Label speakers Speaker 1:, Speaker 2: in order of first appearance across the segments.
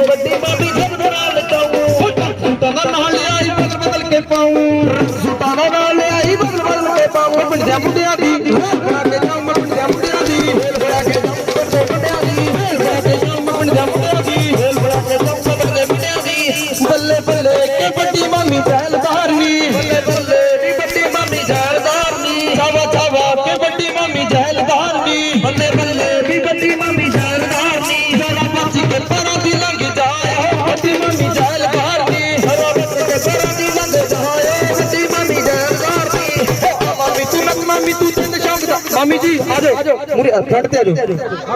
Speaker 1: ਵੱਡੀ ਬਾਬੀ ਸਭ ਦੇ ਨਾਲ ਲਟਾਉਂ ਸੁੱਟਾਂ ਦਾ ਨਾਲ ਲਿਆਈ ਬਦਲ ਬਦਲ ਕੇ ਪਾਉਂ ਸੁੱਟਾਂ ਦਾ ਨਾਲ ਲਿਆਈ ਬਦਲ ਬਦਲ ਕੇ ਪਾਉਂ ਪੰਜਾਬ ਮੁੰਡਿਆਂ ਦੀ ਰੋਲ ਬਣਾ ਕੇ ਜਾਉਂ ਪੰਜਾਬ ਮੁੰਡਿਆਂ ਦੀ ਰੋਲ ਬਣਾ ਕੇ ਜਾਉਂ ਪੰਜਾਬ ਮੁੰਡਿਆਂ ਦੀ ਰੋਲ ਬਣਾ ਕੇ ਜਾਉਂ ਪੰਜਾਬ ਮੁੰਡਿਆਂ ਦੀ ਰੋਲ ਬਣਾ ਕੇ ਜਾਉਂ ਪੰਜਾਬ ਮੁੰਡਿਆਂ ਦੀ। ਬੱਲੇ ਬੱਲੇ ਕੇ ਵੱਡੀ ਮਾਮੀ ਪਹਿਲਦਾਰ ਨੀ ਬੱਲੇ ਬੱਲੇ ਦੀ ਵੱਡੀ ਮਾਮੀ ਜੈਲਦਾਰ ਨੀ ਛਾਵਾ ਛਾਵਾ ਕੇ ਵੱਡੀ ਮਾਮੀ ਜੈਲਦਾਰ ਨੀ ਬੱਲੇ ਮਾਮੀ ਤੂੰ ਤਿੰਨ ਸ਼ੌਂਕ ਮਾਮੀ ਜੀ ਆ ਜਾਓ ਮੂਰੇ ਫੜ ਤੇ ਆ ਜਾਓ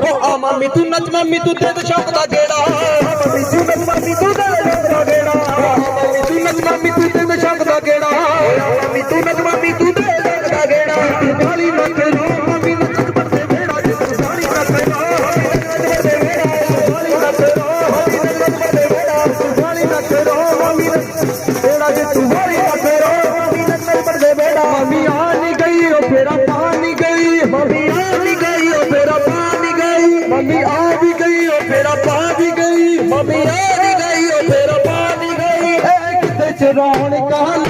Speaker 1: ਓ ਆ ਮਾਮੀ ਤੂੰ ਨੱਚ ਮਾਮੀ ਤੂੰ ਤਿੰਨ ਸ਼ੌਂਕ ਗੇੜਾ ਮਾਮੀ ਤੂੰ ਨੱਚ ਮਾਮੀ ਤੂੰ ਤਿੰਨ ਸ਼ੌਂਕ ਗੇੜਾ ਮਾਮੀ ਤੂੰ ਨੱਚ ਮਾਮੀ ਤੂੰ ਤਿੰਨ ਸ਼ੌਂਕ ਗੇੜਾ ਮਾਮੀ ਤੂੰ ਨੱਚ ਮਾਮੀ ਤੂੰ ਤਿੰਨ ਸ਼ੌਂਕ ਗੇੜਾ ਕਾਲੀ ਨੱਚ ਮਾਮੀ ਆ ਨਹੀਂ ਗਈ ਉਹ ਫੇਰਾ ਪਾ ਨਹੀਂ ਗਈ। ਏ ਕਿਤੇ ਚਰਾਉਣ ਕਹਾ